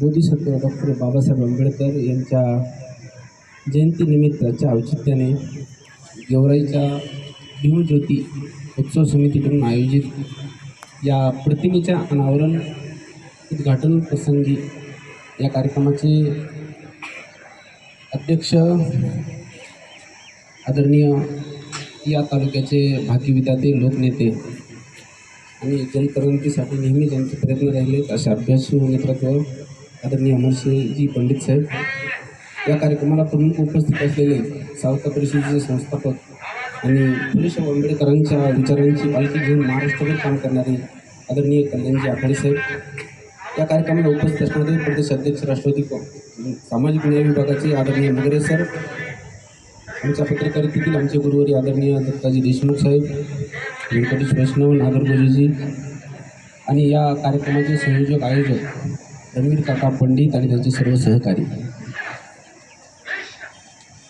Bodhisattva doctor Babasaheb Ambedkar यांच्या जयंतीनिमित्ताच्या औचित्याने गेवराईच्या भीमज्योती उत्सव समितीकडून आयोजित या प्रतिमेच्या अनावरण उद्घाटन प्रसंगी या कार्यक्रमाचे अध्यक्ष आदरणीय या तालुक्याचे भाग्यविधाते लोकनेते आणि जनक्रांतीसाठी नेहमी ज्यांचे प्रयत्न राहिले असे अभ्यासू नेतृत्व आदरणीय अमरसिंहजी पंडित साहेब. या कार्यक्रमाला प्रमुख उपस्थित असलेले सावता परिषदेचे संस्थापक आणि फुलेशाह आंबेडकरांच्या विचारांची पालखी घेऊन महाराष्ट्रभर काम करणारे आदरणीय कल्याणजी आखाडे साहेब. या कार्यक्रमाला उपस्थित असणारे प्रदेश अध्यक्ष राष्ट्रवादी सामाजिक न्याय विभागाचे आदरणीय मगरे सर आमच्या पत्रकारितेतील आमचे गुरुवारी आदरणीय दत्ताजी देशमुख साहेब व्यंकटेश वैष्णव नागरगोजीजी आणि या कार्यक्रमाचे संयोजक आयोजक रणवीर काका पंडित आणि त्यांचे सर्व सहकारी.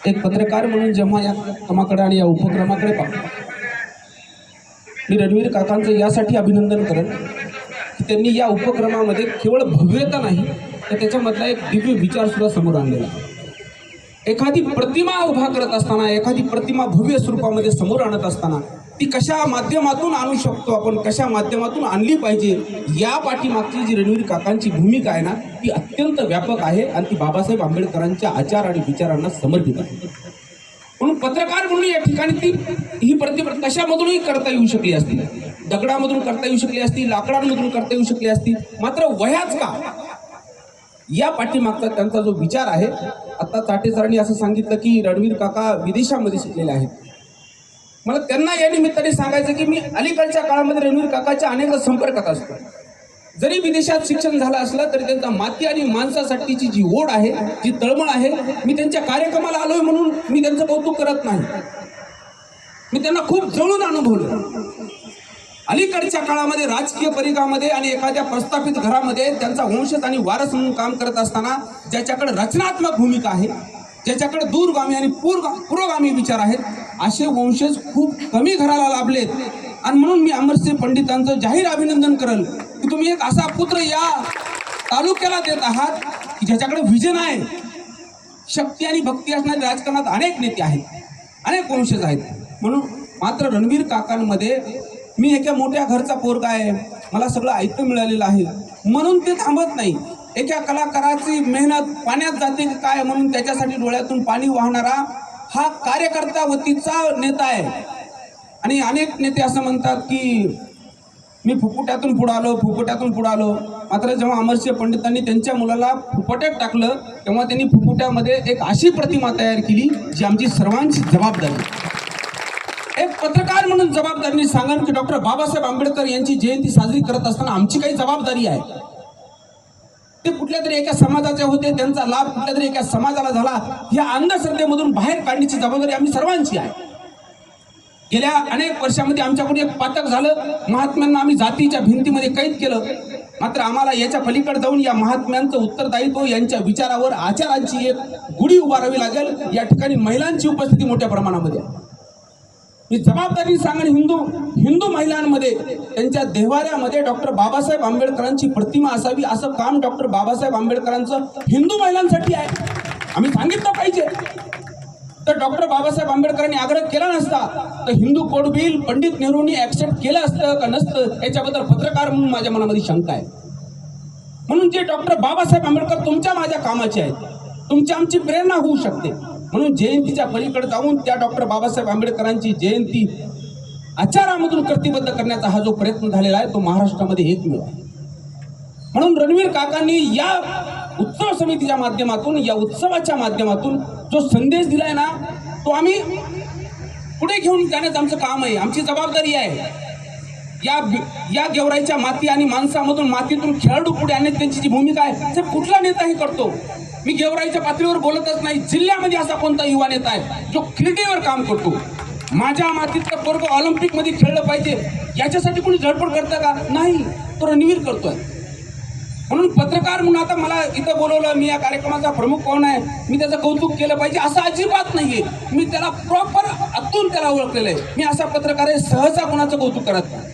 एक पत्रकार म्हणून जेव्हा या कामाकडे आणि या उपक्रमाकडे पाहतो मी रणवीर काकांचं यासाठी अभिनंदन करेन की त्यांनी या उपक्रमामध्ये केवळ भव्यता नाही तर त्याच्यामधला एक दिव्य विचार सुद्धा समोर आणलेला एखादी प्रतिमा उभा करत असताना एखादी प्रतिमा भव्य स्वरूपामध्ये समोर आणत असताना ती कशा माध्यमातून आणू शकतो आपण कशा माध्यमातून आणली पाहिजे या पाठीमागची जी रणवीर काकांची भूमिका आहे ना ती अत्यंत व्यापक आहे आणि ती बाबासाहेब आंबेडकरांच्या आचार आणि विचारांना समर्पित आहे. म्हणून पत्रकार म्हणून या ठिकाणी ती ही प्रतिमा कशामधूनही करता येऊ शकली असती. दगडामधून करता येऊ शकली असती लाकडांमधून करता येऊ शकली असती मात्र वयाच का? या पाठीमागचा त्यांचा जो विचार आहे आता चाटे सरांनी असं सांगितलं की रणवीर काका विदेशामध्ये शिकलेले आहेत. मला त्यांना या निमित्ताने सांगायचं की मी अलीकडच्या काळामध्ये रणवीर काकाच्या अनेकदा संपर्कात असतो. जरी विदेशात शिक्षण झालं असलं तरी त्यांचा माती आणि माणसासाठीची जी ओढ आहे जी तळमळ आहे मी त्यांच्या कार्यक्रमाला आलोय म्हणून मी त्यांचं कौतुक करत नाही. मी त्यांना खूप जवळून अनुभवलं. अलीकडच्या काळामध्ये राजकीय परिघामध्ये आणि एखाद्या प्रस्थापित घरामध्ये त्यांचा वंशज आणि वारस म्हणून काम करत असताना ज्याच्याकडे रचनात्मक भूमिका आहे ज्याच्याकडे दूरगामी आणि पूर्व पुरोगामी विचार आहेत असे वंशज खूप कमी घराला लाभलेत आणि म्हणून मी अमरसिंह पंडितांचं जाहीर अभिनंदन करेल की तुम्ही एक असा पुत्र या तालुक्याला देत आहात की ज्याच्याकडे विजन आहे. शक्ती आणि भक्ती असणारे राजकारणात अनेक नेते आहेत अनेक वंशज आहेत. म्हणून मात्र रणवीर काकांमध्ये मी एका मोठ्या घरचा पोरगा आहे. मला सगळं ऐक्य मिळालेलं आहे. म्हणून ते थांबत नाही. एका कलाकाराची मेहनत पाण्यात जाते की काय? म्हणून त्याच्यासाठी डोळ्यातून पाणी वाहणारा हा कार्यकर्ता वतीचा नेता आहे. आणि अनेक नेते असं म्हणतात की मी फुकुट्यातून पुढं आलो फुकुट्यातून पुढं आलो. मात्र जेव्हा अमरसिंह पंडितांनी त्यांच्या मुलाला फुकट्यात टाकलं तेव्हा त्यांनी फुकुट्यामध्ये एक अशी प्रतिमा तयार केली जी आमची सर्वांची जबाबदारी. एक पत्रकार म्हणून जबाबदारीने सांगा की डॉक्टर बाबासाहेब आंबेडकर यांची जयंती साजरी करत असताना आमची काही जबाबदारी आहे. ते कुठल्या तरी एका समाजाचे होते त्यांचा लाभ कुठल्या तरी एका समाजाला झाला. या अंधश्रद्धेमधून बाहेर काढण्याची जबाबदारी आम्ही सर्वांची आहे. गेल्या अनेक वर्षामध्ये आमच्याकडून एक पातक झालं. महात्म्यांना आम्ही जातीच्या भिंतीमध्ये कैद केलं. मात्र आम्हाला याच्या पलीकडे जाऊन या महात्म्यांचं उत्तरदायित्व यांच्या विचारावर आचारांची एक गुढी उभारावी लागेल. या ठिकाणी महिलांची उपस्थिती मोठ्या प्रमाणामध्ये आहे. मी जबाबदारी सांगणे हिंदू हिंदू महिलांमध्ये त्यांच्या देवाऱ्यामध्ये डॉक्टर बाबासाहेब आंबेडकरांची प्रतिमा असावी असं काम डॉक्टर बाबासाहेब आंबेडकरांचं हिंदू महिलांसाठी आहे. आम्ही सांगितलं पाहिजे. तर डॉक्टर बाबासाहेब आंबेडकरांनी आग्रह केला नसता तर हिंदू कोड बिल पंडित नेहरूंनी ऍक्सेप्ट केलं असतं का नसतं याच्याबद्दल पत्रकार म्हणून माझ्या मनामध्ये शंका आहे. म्हणून जे डॉक्टर बाबासाहेब आंबेडकर तुमच्या माझ्या कामाचे आहेत तुमची आमची प्रेरणा होऊ शकते. म्हणून जयंतीच्या पलीकडे जाऊन त्या डॉक्टर बाबासाहेब आंबेडकरांची जयंती आचारामधून प्रतिबद्ध करण्याचा हा जो प्रयत्न झालेला आहे तो महाराष्ट्रामध्ये एकमेव आहे. म्हणून रणवीर काकांनी या उत्सव समितीच्या माध्यमातून या उत्सवाच्या माध्यमातून जो संदेश दिलाय ना तो आम्ही पुढे घेऊन जाण्याचं आमचं काम आहे आमची जबाबदारी आहे. या या गेवराईच्या माती आणि माणसामधून मातीतून खेळाडू पुढे आणण्याची त्यांची जी भूमिका आहे ते कुठला नेता हे करतो. मी गेवराईच्या पातळीवर बोलतच नाही. जिल्ह्यामध्ये असा कोणता युवा नेता आहे जो क्रिकेटवर काम करतो? माझ्या मातीतलं पोरग ऑलिम्पिकमध्ये खेळलं पाहिजे. याच्यासाठी कोणी धडपड करतं का? नाही तो रणवीर करतोय. म्हणून पत्रकार म्हणून आता मला इथं बोलवलं मी या कार्यक्रमाचा प्रमुख कोण आहे? मी त्याचं कौतुक केलं पाहिजे असं अजिबात नाहीये. मी त्याला प्रॉपर आतून त्याला ओळखलेलं आहे. मी असा पत्रकार आहे सहसा कोणाचं कौतुक करत नाही.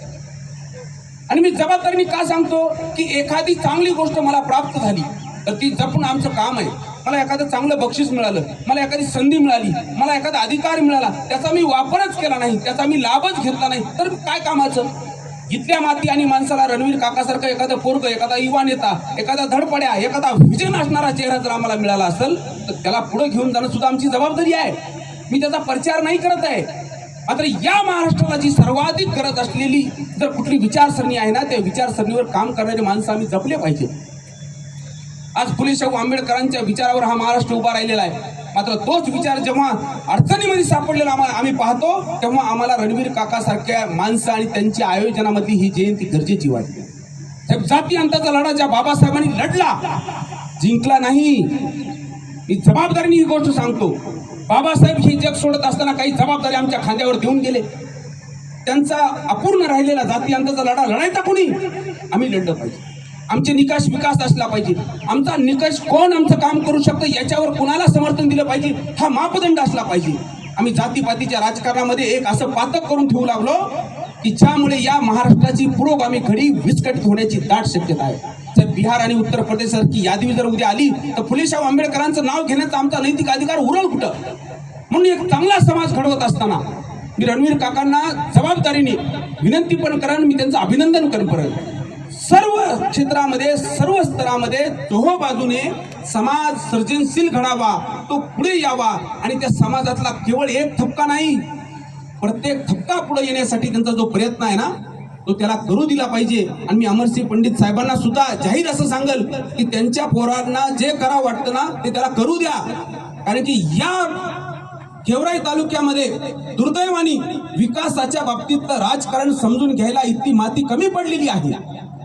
आणि मी जबाबदारी मी का सांगतो की एखादी चांगली गोष्ट मला प्राप्त झाली. तर ती जपून आमचं काम आहे. मला एखादं चांगलं बक्षीस मिळालं मला एखादी संधी मिळाली मला एखादा अधिकार मिळाला त्याचा मी वापरच केला नाही त्याचा मी लाभच घेतला नाही तर काय कामाचं? इथल्या माती आणि माणसाला रणवीर काकासारखं एखादं पोरग एखादा युवा नेता एखादा धडपड्या एखादा विजन असणारा चेहरा जर आम्हाला मिळाला असेल तर त्याला पुढे घेऊन जाणं सुद्धा आमची जबाबदारी आहे. मी त्याचा प्रचार नाही करत आहे. मात्र या महाराष्ट्राला जी सर्वाधिक गरज असलेली जर कुठली विचारसरणी आहे ना त्या विचारसरणीवर काम करणारी माणसं आम्ही जपले पाहिजे. आज फुले शाहू आंबेडकरांच्या विचारावर हा महाराष्ट्र उभा राहिलेला आहे. मात्र तोच विचार जेव्हा अडचणीमध्ये सापडलेला आम्हाला आम्ही पाहतो तेव्हा आम्हाला रणवीर काकासारख्या माणसं आणि त्यांच्या आयोजनामधली ही जयंती गरजेची वाटते. साहेब जाती अंताचा लढा ज्या बाबासाहेबांनी लढला जिंकला नाही. मी जबाबदारीने ही गोष्ट सांगतो. बाबासाहेब हे जग सोडत असताना काही जबाबदारी आमच्या खांद्यावर देऊन गेले. त्यांचा अपूर्ण राहिलेला जाती अंताचा लढा लढायचा कोणी? आम्ही लढलं पाहिजे. आमचे निकष विकास असला पाहिजे. आमचा निकष कोण आमचं काम करू शकतं याच्यावर कुणाला समर्थन दिलं पाहिजे हा मापदंड असला पाहिजे. आम्ही जातीपातीच्या राजकारणामध्ये एक असं पातक करून ठेवू लागलो की ज्यामुळे या महाराष्ट्राची पुरोगामी घडी विस्कटीत होण्याची दाट शक्यता आहे. जर बिहार आणि उत्तर प्रदेश सारखी यादी जर उद्या आली तर फुलेशाह आंबेडकरांचं नाव घेण्याचा आमचा नैतिक अधिकार उरल कुठं? म्हणून एक चांगला समाज घडवत असताना मी रणवीर काकांना जबाबदारीने विनंती पण करेन मी त्यांचं अभिनंदन करेन परत. सर्व क्षेत्रामध्ये सर्व स्तरामध्ये दोहो बाजूने समाज सर्जनशील घडावा तो पुढे यावा आणि त्या समाजातला केवळ एक थपका नाही प्रत्येक थपका पुढे येण्यासाठी त्यांचा जो प्रयत्न आहे ना तो त्याला करू दिला पाहिजे. आणि मी अमरसिंह पंडित साहेबांना सुद्धा जाहीर असं सांगल की त्यांच्या पोरांना जे करावं वाटतं ना ते त्याला करू द्या. कारण की या गेवराई तालुक्यामध्ये दुर्दैवानी विकासाच्या बाबतीत राजकारण समजून घ्यायला इतकी माती कमी पडलेली आहे.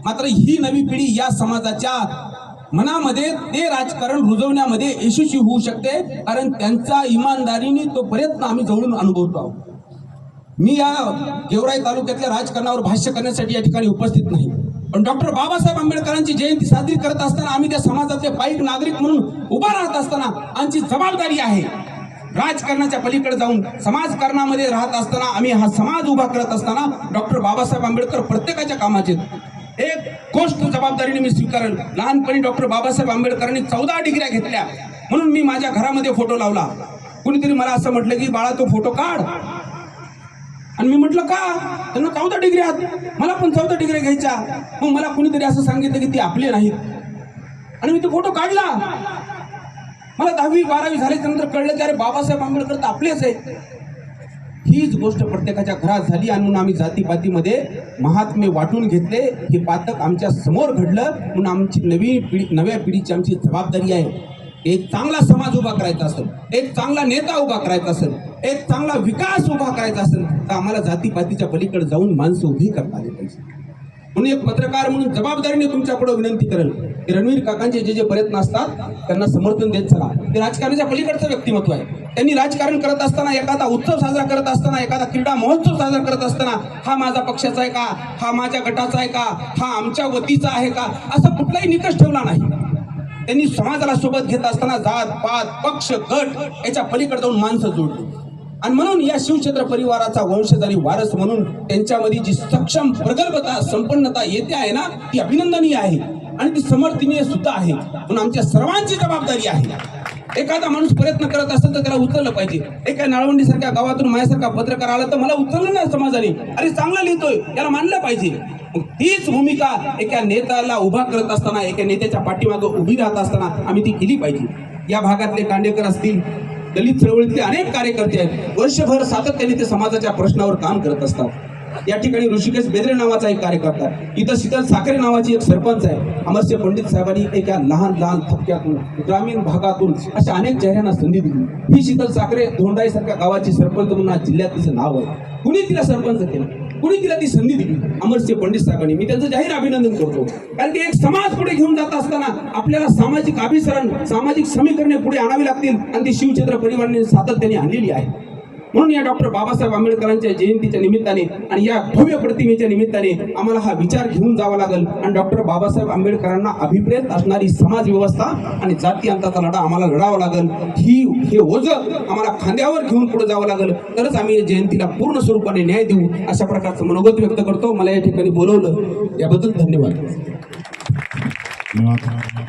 मात्र ही नवी पिढी या समाजाच्या मनामध्ये ते राजकारण रुजवण्यामध्ये यशस्वी होऊ शकते कारण त्यांचा इमानदारीने तो प्रयत्न आम्ही जवळून अनुभवतो आहोत मी या गेवराई तालुक्यातल्या राजकारणावर भाष्य करण्यासाठी या ठिकाणी उपस्थित नाही पण डॉक्टर बाबासाहेब आंबेडकरांची जयंती साजरी करत असताना आम्ही त्या समाजाचे पाईक नागरिक म्हणून उभा राहत असताना आमची जबाबदारी आहे राजकारणाच्या पलीकडे जाऊन समाजकारणामध्ये राहत असताना आम्ही हा समाज उभा करत असताना डॉक्टर बाबासाहेब आंबेडकर प्रत्येकाच्या कामाचे आहेत. एक गोष्ट जबाबदारीने मी स्वीकारेल. लहानपणी डॉक्टर बाबासाहेब आंबेडकरांनी चौदा डिग्र्या घेतल्या. म्हणून मी माझ्या घरामध्ये फोटो लावला. कुणीतरी मला असं म्हटलं की बाळा तो फोटो काढ. आणि मी म्हटलं का? त्यांना चौदा डिग्री आहेत. मला पण चौदा डिग्री घ्यायच्या. मग मला कुणीतरी असं सांगितलं की ती आपले नाहीत. आणि मी तो फोटो काढला. मला दहावी बारावी झाल्याच्यानंतर कळलं की अरे बाबासाहेब आंबेडकर तर आपलेच आहेत. हीच गोष्ट प्रत्येकाच्या घरात झाली आणि म्हणून आम्ही जातीपातीमध्ये महात्मे वाटून घेतले. हे पातक आमच्यासमोर घडलं म्हणून आमची नवी पिढी नव्या पिढीची आमची जबाबदारी आहे. एक चांगला समाज उभा करायचा असेल एक चांगला नेता उभा करायचा असेल एक चांगला विकास उभा करायचा असेल तर आम्हाला जातीपातीच्या पलीकडे जाऊन माणसं उभी करता आली पाहिजे. म्हणून एक पत्रकार म्हणून जबाबदारीने तुमच्याकडे विनंती करेल की रणवीर काकांचे जे जे प्रयत्न असतात त्यांना समर्थन देत चला. ते राजकारणाच्या पलीकडचं व्यक्तिमत्व आहे. त्यांनी राजकारण करत असताना एखादा उत्सव साजरा करत असताना एखादा क्रीडा महोत्सव साजरा करत असताना हा माझा पक्षाचा आहे का? हा माझ्या गटाचा आहे का? हा आमच्या वतीचा आहे का? असा कुठलाही निकष ठेवला नाही. त्यांनी समाजाला सोबत घेत असताना जात पात पक्ष गट याच्या पलीकडे जाऊन माणसं जोडली. आणि म्हणून या शिवछत्र परिवाराचा वंशज आणि वारस म्हणून त्यांच्यामध्ये जी सक्षम प्रगल्भता संपन्नता येते आहे ना ती अभिनंदनीय आहे. आणि ती समर्थनीय सुद्धा आहे. म्हणून आमच्या सर्वांची जबाबदारी आहे. एखादा माणूस प्रयत्न करत असेल तर त्याला उचललं पाहिजे. एका नाळवंडी सारख्या गावातून माझ्यासारखा पत्रकार आला तर मला उचललं नाही समाजाने. अरे चांगला लिहितोय याला मानलं पाहिजे. तीच भूमिका एका नेत्याला उभा करत असताना एका नेत्याच्या पाठीमागं उभी राहत असताना आम्ही ती केली पाहिजे. या भागातले कांडेकर असतील दलित चळवळीतले अनेक कार्यकर्ते आहेत. वर्षभर सातत्याने ते समाजाच्या प्रश्नावर काम करत असतात. या ठिकाणी ऋषिकेश बेदरे नावाचा एक कार्यकर्ता आहे. इथं शीतल साखरे नावाची एक सरपंच आहे. अमरसिंह पंडित साहेबांनी एका लहान लहान थपक्यातून ग्रामीण भागातून अशा अनेक चेहऱ्यांना संधी दिली. ही शीतल साखरे धोंडाई सारख्या गावाची सरपंच म्हणून जिल्ह्यात तिचं नाव आहे. कुणी तिला सरपंच केलं? कुणी तिला ती संधी दिली? अमरसिंह पंडित साहेबांनी. मी त्यांचं जाहीर अभिनंदन करतो. कारण की एक समाज पुढे घेऊन जात असताना आपल्याला सामाजिक अभिसरण सामाजिक समीकरणे पुढे आणावी लागतील. आणि ती शिवचंद्र परिवाराने सातत्याने आणलेली आहे. म्हणून या डॉक्टर बाबासाहेब आंबेडकरांच्या जयंतीच्या निमित्ताने आणि या भव्य प्रतिमेच्या निमित्ताने आम्हाला हा विचार घेऊन जावा लागेल. आणि डॉक्टर बाबासाहेब आंबेडकरांना अभिप्रेत असणारी समाज व्यवस्था आणि जाती अंताचा लढा आम्हाला लढावा लागेल. ही हे ओझ आम्हाला खांद्यावर घेऊन पुढे जावं लागेल. तरच आम्ही या जयंतीला पूर्ण स्वरूपाने न्याय देऊ अशा प्रकारचं मनोगत व्यक्त करतो. मला या ठिकाणी बोलवलं. याबद्दल धन्यवाद. धन्यवाद.